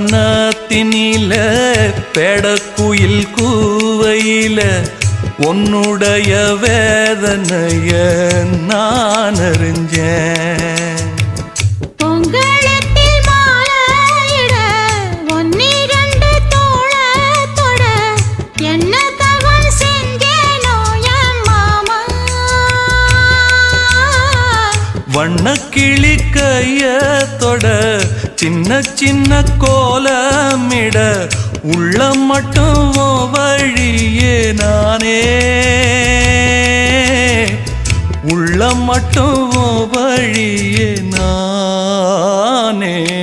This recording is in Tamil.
புன்னவனத்தினில பெடக்குயில் கூவையில உன்னுடைய வேதனைய நான் அறிஞ்சேன் பொங்கலத்தில் மாலையிட ஒன்னிரண்டு சின்ன சின்ன கோலமிட உள்ள மட்டும் வழியே நானே. உள்ள மட்டும் வழியே நானே.